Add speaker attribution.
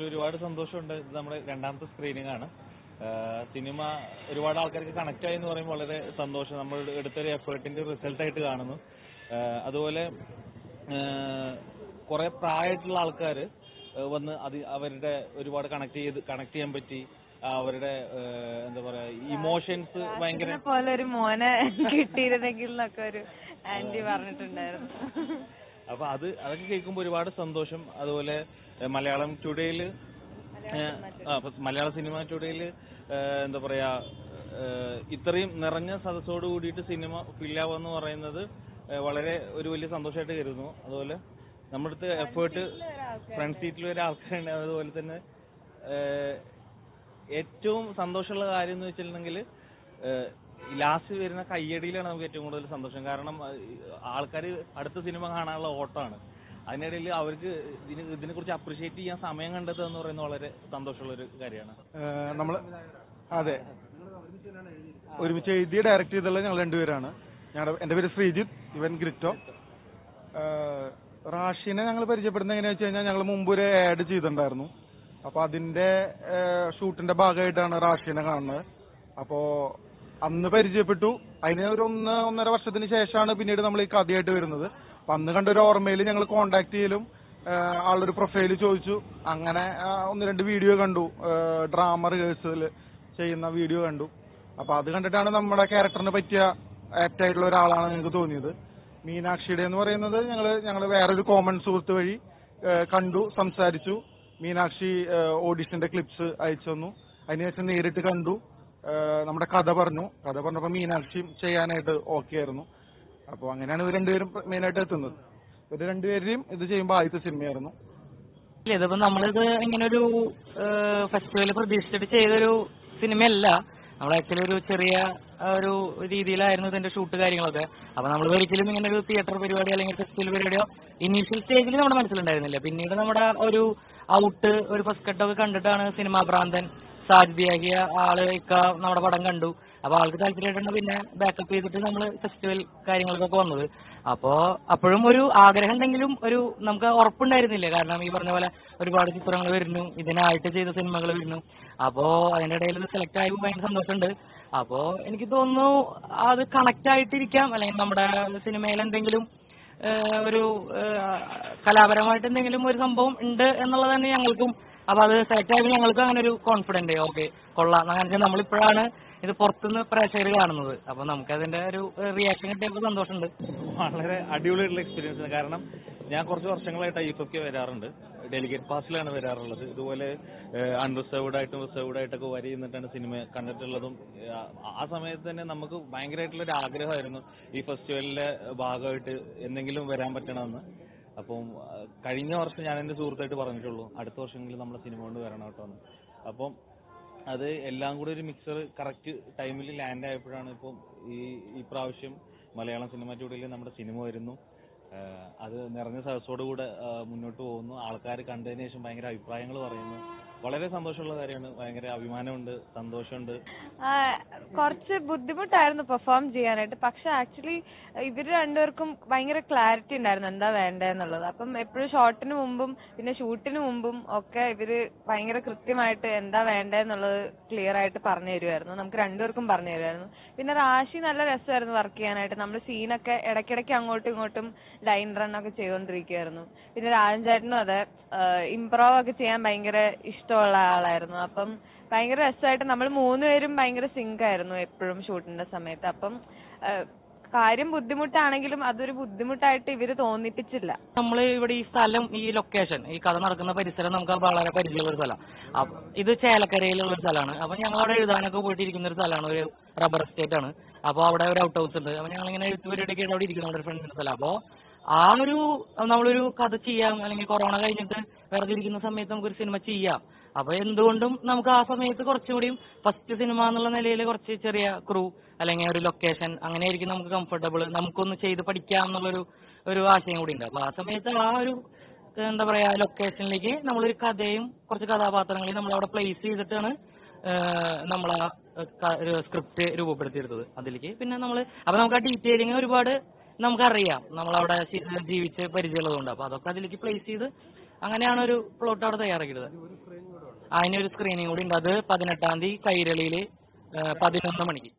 Speaker 1: Actually ഒരുപാട് സന്തോഷമുണ്ട്. ഇത് നമ്മുടെ രണ്ടാമത്തെ സ്ക്രീനിംഗ് ആണ്. സിനിമ ഒരുപാട് ആൾക്കാർക്ക് കണക്ട് ആയി എന്ന് പറയുമ്പോൾ വളരെ സന്തോഷം. നമ്മൾ എടുത്തൊരു എഫേർട്ടിന്റെ റിസൾട്ട് ആയിട്ട് കാണുന്നു. അതുപോലെ കുറെ പ്രായമായിട്ടുള്ള ആൾക്കാർ വന്ന് അത് അവരുടെ ഒരുപാട് കണക്ട് ചെയ്ത് കണക്ട് ചെയ്യാൻ പറ്റി. അവരുടെ എന്താ പറയാ ഇമോഷൻസ് ഭയങ്കര
Speaker 2: പോലെ ഒരു മോനെ കിട്ടിയിരുന്നെങ്കിൽ എന്നൊക്കെ ഒരു ആന്റി പറഞ്ഞിട്ടുണ്ടായിരുന്നു.
Speaker 1: അപ്പൊ അത് അതൊക്കെ കേൾക്കുമ്പോൾ ഒരുപാട് സന്തോഷം. അതുപോലെ മലയാളം ടുഡേയിൽ മലയാള സിനിമ ടുഡേയിൽ എന്താ പറയാ ഇത്രയും നിറഞ്ഞ സദസ്സോട് കൂടിയിട്ട് സിനിമ ഫില്ലാവുക എന്ന് പറയുന്നത് വളരെ ഒരു വലിയ സന്തോഷമായിട്ട് കരുതുന്നു. അതുപോലെ നമ്മുടെ അടുത്ത് എഫേർട്ട് ഫ്രണ്ട് സീറ്റിൽ ഒരു ആൾക്കാരുണ്ട്. അതുപോലെ തന്നെ ഏറ്റവും സന്തോഷമുള്ള കാര്യം എന്ന് വെച്ചിട്ടുണ്ടെങ്കിൽ ലാസ്റ്റ് വരുന്ന കയ്യടിയിലാണ് നമുക്ക് ഏറ്റവും കൂടുതൽ സന്തോഷം. കാരണം ആൾക്കാർ അടുത്ത സിനിമ കാണാനുള്ള ഓട്ടമാണ് അതിനിടയിൽ അവർക്ക് ഇതിനെ ഇതിനെ കുറിച്ച് അപ്രിഷിയേറ്റ് ചെയ്യാൻ സമയം കണ്ടെത്തുക എന്ന് പറയുന്നത് വളരെ സന്തോഷമുള്ള ഒരു കാര്യമാണ്
Speaker 3: നമ്മൾ അതെ. ഒരുമിച്ച് എഴുതി ഡയറക്ട് ചെയ്തുള്ള ഞങ്ങൾ രണ്ടുപേരാണ്. ഞങ്ങളുടെ എന്റെ പേര് ശ്രീജിത്ത് ഇവൻ ഗ്രിറ്റോ. റാഷിനെ ഞങ്ങൾ പരിചയപ്പെടുന്നത് എങ്ങനെയാ വെച്ച് കഴിഞ്ഞാൽ ഞങ്ങൾ മുമ്പ് ഒരു ആഡ് ചെയ്തിട്ടുണ്ടായിരുന്നു. അപ്പൊ അതിന്റെ ഷൂട്ടിന്റെ ഭാഗമായിട്ടാണ് റാഷിനെ കാണുന്നത്. അപ്പോ അന്ന് പരിചയപ്പെട്ടു. അതിന് ഒരു ഒന്ന് ഒന്നര വർഷത്തിന് ശേഷമാണ് പിന്നീട് നമ്മൾ ഈ കഥയായിട്ട് വരുന്നത്. അപ്പൊ അന്ന് കണ്ട ഒരു ഓർമ്മയിൽ ഞങ്ങൾ കോണ്ടാക്ട് ചെയ്യലും ആളൊരു പ്രൊഫൈൽ ചോദിച്ചു. അങ്ങനെ ഒന്ന് രണ്ട് വീഡിയോ കണ്ടു. ഡ്രാമ റിഹേഴ്സൽ ചെയ്യുന്ന വീഡിയോ കണ്ടു. അപ്പൊ അത് കണ്ടിട്ടാണ് നമ്മുടെ ക്യാരക്ടറിന് പറ്റിയ ആപ്റ്റ് ആയിട്ടുള്ള ഒരാളാണ് ഞങ്ങൾക്ക് തോന്നിയത്. മീനാക്ഷിയുടെ എന്ന് പറയുന്നത് ഞങ്ങൾ ഞങ്ങൾ വേറൊരു കോമൺ സുഹൃത്ത് വഴി കണ്ടു സംസാരിച്ചു. മീനാക്ഷി ഓഡിഷന്റെ ക്ലിപ്സ് അയച്ചു തന്നു. അതിനുശേഷം നേരിട്ട് കണ്ടു. നമ്മുടെ കഥ പറഞ്ഞു. കഥ പറഞ്ഞപ്പോൾ മീനാക്ഷിയും ചെയ്യാനായിട്ട് ഓക്കെ ആയിരുന്നു. അപ്പോൾ അങ്ങനെയാണ് ഇവർ രണ്ടുപേരും മെയിനായിട്ട് എത്തുന്നത്. ഇവർ രണ്ടുപേരെയും ഇത് ചെയ്യുമ്പോൾ ആദ്യത്തെ സിനിമയായിരുന്നു.
Speaker 4: ഇതിപ്പോ നമ്മളിത് ഇങ്ങനെ ഒരു ഫെസ്റ്റിവൽ പ്രതീക്ഷിച്ചിട്ട് ചെയ്തൊരു സിനിമയല്ല. നമ്മൾ ആക്ച്വലി ഒരു ചെറിയ ഒരു രീതിയിലായിരുന്നു ഇതിന്റെ ഷൂട്ട് കാര്യങ്ങളൊക്കെ. അപ്പൊ നമ്മൾ ഒരിക്കലും ഇങ്ങനെ ഒരു തിയേറ്റർ പരിപാടി അല്ലെങ്കിൽ ഫെസ്റ്റിവൽ പരിപാടിയോ ഇനീഷ്യൽ സ്റ്റേജിൽ നമ്മുടെ മനസ്സിലുണ്ടായിരുന്നില്ല. പിന്നീട് നമ്മുടെ ഒരു ഔട്ട് ഒരു ഫസ്റ്റ് കട്ടൊക്കെ കണ്ടിട്ടാണ് സിനിമാ ഭ്രാന്തൻ സാധ്യയാകിയ ആൾ ഇക്ക നമ്മുടെ പടം കണ്ടു. അപ്പൊ ആൾക്ക് താല്പര്യമായിട്ടാണ് പിന്നെ ബാക്കപ്പ് ചെയ്തിട്ട് നമ്മൾ ഫെസ്റ്റിവൽ കാര്യങ്ങൾക്കൊക്കെ വന്നത്. അപ്പോ അപ്പോഴും ഒരു ആഗ്രഹം ഉണ്ടെങ്കിലും ഒരു നമുക്ക് ഉറപ്പുണ്ടായിരുന്നില്ല. കാരണം ഈ പറഞ്ഞ പോലെ ഒരുപാട് ചിത്രങ്ങൾ വരുന്നു ഇതിനായിട്ട് ചെയ്ത സിനിമകൾ വരുന്നു. അപ്പോ അതിന്റെ ഇടയിൽ സെലക്ട് ആയപ്പോൾ ഭയങ്കര സന്തോഷമുണ്ട്. അപ്പോ എനിക്ക് തോന്നുന്നു അത് കണക്ട് ആയിട്ടിരിക്കാം. അല്ലെങ്കിൽ നമ്മുടെ സിനിമയിൽ എന്തെങ്കിലും ഒരു കലാപരമായിട്ട് എന്തെങ്കിലും ഒരു സംഭവം ഉണ്ട് എന്നുള്ളത് തന്നെ ഞങ്ങൾക്കും അപ്പൊ അത് ആയത് ഞങ്ങൾക്ക് അങ്ങനെ ഒരു കോൺഫിഡന്റ് ഓക്കെ കൊള്ളാം. അങ്ങനെ നമ്മളിപ്പോഴാണ് ഇത് പുറത്തുനിന്ന് പ്രേക്ഷകർ കാണുന്നത്. അപ്പൊ നമുക്ക് അതിന്റെ ഒരു റിയാക്ഷൻ കിട്ടിയപ്പോൾ സന്തോഷമുണ്ട്.
Speaker 1: വളരെ അടിപൊളിയായിട്ടുള്ള എക്സ്പീരിയൻസ് ആണ്. കാരണം ഞാൻ കുറച്ച് വർഷങ്ങളായിട്ട് ഐ എഫ് വരാറുണ്ട്. ഡെലിഗേറ്റ് പാസിലാണ് വരാറുള്ളത്. ഇതുപോലെ അൺറിസർവ്ഡ് ആയിട്ടും റിസർവ്ഡ് ആയിട്ടൊക്കെ വരി നിന്നിട്ടാണ് സിനിമ കണ്ടിട്ടുള്ളതും ആ സമയത്ത് തന്നെ നമുക്ക് ഭയങ്കരമായിട്ടുള്ള ഒരു ആഗ്രഹമായിരുന്നു ഈ ഫെസ്റ്റിവലിന്റെ ഭാഗമായിട്ട് എന്തെങ്കിലും വരാൻ പറ്റണമെന്ന്. അപ്പം കഴിഞ്ഞ വർഷം ഞാൻ എന്റെ സുഹൃത്തായിട്ട് പറഞ്ഞിട്ടുള്ളൂ അടുത്ത വർഷങ്ങളിൽ നമ്മൾ സിനിമ കൊണ്ട് വരണം കേട്ടോ അപ്പം അത് എല്ലാം കൂടി ഒരു മിക്സർ കറക്റ്റ് ടൈമിൽ ലാൻഡ് ആയപ്പോഴാണ് ഇപ്പം ഈ ഈ പ്രാവശ്യം മലയാളം സിനിമ ടൂഡിൽ നമ്മുടെ സിനിമ വരുന്നു. അത് നിറഞ്ഞ സദസ്സോടുകൂടെ മുന്നോട്ട് പോകുന്നു. ആൾക്കാർ കണ്ടതിന് ശേഷം ഭയങ്കര അഭിപ്രായങ്ങൾ പറയുന്നു. വളരെ സന്തോഷമുള്ള കാര്യമാണ്. ഭയങ്കര അഭിമാനമുണ്ട് സന്തോഷമുണ്ട്.
Speaker 2: കുറച്ച് ബുദ്ധിമുട്ടായിരുന്നു പെർഫോം ചെയ്യാനായിട്ട്. പക്ഷെ ആക്ച്വലി ഇവർ രണ്ടുപേർക്കും ഭയങ്കര ക്ലാരിറ്റി ഉണ്ടായിരുന്നു എന്താ വേണ്ടതെന്നുള്ളത് അപ്പം എപ്പോഴും ഷോട്ടിന് മുമ്പും പിന്നെ ഷൂട്ടിന് മുമ്പും ഒക്കെ ഇവർ ഭയങ്കര കൃത്യമായിട്ട് എന്താ വേണ്ടതെന്നുള്ളത് ക്ലിയർ ആയിട്ട് പറഞ്ഞു തരുമായിരുന്നു നമുക്ക് രണ്ടുപേർക്കും പറഞ്ഞു തരുമായിരുന്നു പിന്നെ റാഷി നല്ല രസമായിരുന്നു വർക്ക് ചെയ്യാനായിട്ട്. നമ്മൾ സീനൊക്കെ ഇടയ്ക്കിടയ്ക്ക് അങ്ങോട്ടും ഇങ്ങോട്ടും ലൈൻ റൺ ഒക്കെ ചെയ്തുകൊണ്ടിരിക്കുകയായിരുന്നു പിന്നെ രാജൻ ചേട്ടനും അതെ ഇംപ്രോവ് ഒക്കെ ചെയ്യാൻ ഭയങ്കര ഇഷ്ടമുള്ള ആളായിരുന്നു അപ്പം ഭയങ്കര രസമായിട്ട് നമ്മൾ മൂന്നുപേരും ഭയങ്കര സിങ്ക് ആയിരുന്നു എപ്പോഴും ഷൂട്ടിന്റെ സമയത്ത്. അപ്പം കാര്യം ബുദ്ധിമുട്ടാണെങ്കിലും അതൊരു ബുദ്ധിമുട്ടായിട്ട് ഇവർ തോന്നിപ്പിച്ചില്ല.
Speaker 4: നമ്മൾ ഇവിടെ ഈ സ്ഥലം ഈ ലൊക്കേഷൻ ഈ കഥ നടക്കുന്ന പരിസരം നമുക്ക് വളരെ പരിചയമുള്ള ഒരു സ്ഥലം. ഇത് ചേലക്കരയിലുള്ള ഒരു സ്ഥലമാണ്. അപ്പൊ ഞങ്ങൾ അവിടെ എഴുതാനൊക്കെ പോയിട്ടിരിക്കുന്ന ഒരു സ്ഥലമാണ്. ഒരു റബ്ബർ എസ്റ്റേറ്റ് ആണ്. അപ്പൊ അവിടെ ഒരു ഔട്ട് ഹൗസ് ഉണ്ട്. അപ്പൊ ഞങ്ങൾ ഇങ്ങനെ എഴുത്ത് അവിടെ ഇരിക്കുന്ന ഒരു ഫ്രണ്ട്സിന്റെ സ്ഥലം. അപ്പൊ ആ ഒരു നമ്മളൊരു കഥ ചെയ്യാം അല്ലെങ്കിൽ കൊറോണ കഴിഞ്ഞിട്ട് വെറുതെ ഇരിക്കുന്ന സമയത്ത് നമുക്കൊരു സിനിമ ചെയ്യാം. അപ്പൊ എന്തുകൊണ്ടും നമുക്ക് ആ സമയത്ത് കുറച്ചുകൂടിയും ഫസ്റ്റ് സിനിമ എന്നുള്ള നിലയിൽ കുറച്ച് ചെറിയ ക്രൂ അല്ലെങ്കിൽ ഒരു ലൊക്കേഷൻ അങ്ങനെയായിരിക്കും നമുക്ക് കംഫർട്ടബിൾ നമുക്കൊന്ന് ചെയ്ത് പഠിക്കാം എന്നുള്ളൊരു ഒരു ആശയം കൂടി ഉണ്ട്. അപ്പൊ ആ സമയത്ത് ആ ഒരു എന്താ പറയാ ലൊക്കേഷനിലേക്ക് നമ്മളൊരു കഥയും കുറച്ച് കഥാപാത്രങ്ങളെയും നമ്മൾ അവിടെ പ്ലേസ് ചെയ്തിട്ടാണ് നമ്മൾ ആ സ്ക്രിപ്റ്റ് രൂപപ്പെടുത്തിയെടുത്തത് അതിലേക്ക്. പിന്നെ നമ്മൾ അപ്പൊ നമുക്ക് ആ ഡീറ്റെയിലിംഗ് ഒരുപാട് നമുക്കറിയാം. നമ്മളവിടെ ജീവിച്ച് പരിചയമുള്ളതുകൊണ്ട്. അപ്പൊ അതൊക്കെ അതിലേക്ക് പ്ലേസ് ചെയ്ത് അങ്ങനെയാണ് ഒരു പ്ലോട്ട് അവിടെ തയ്യാറാക്കിയത്. അതിനൊരു സ്ക്രീനിങ് കൂടി ഉണ്ട്. അത് പതിനെട്ടാം തീയതി കൈരളിയിൽ പതിനൊന്ന് മണിക്ക്.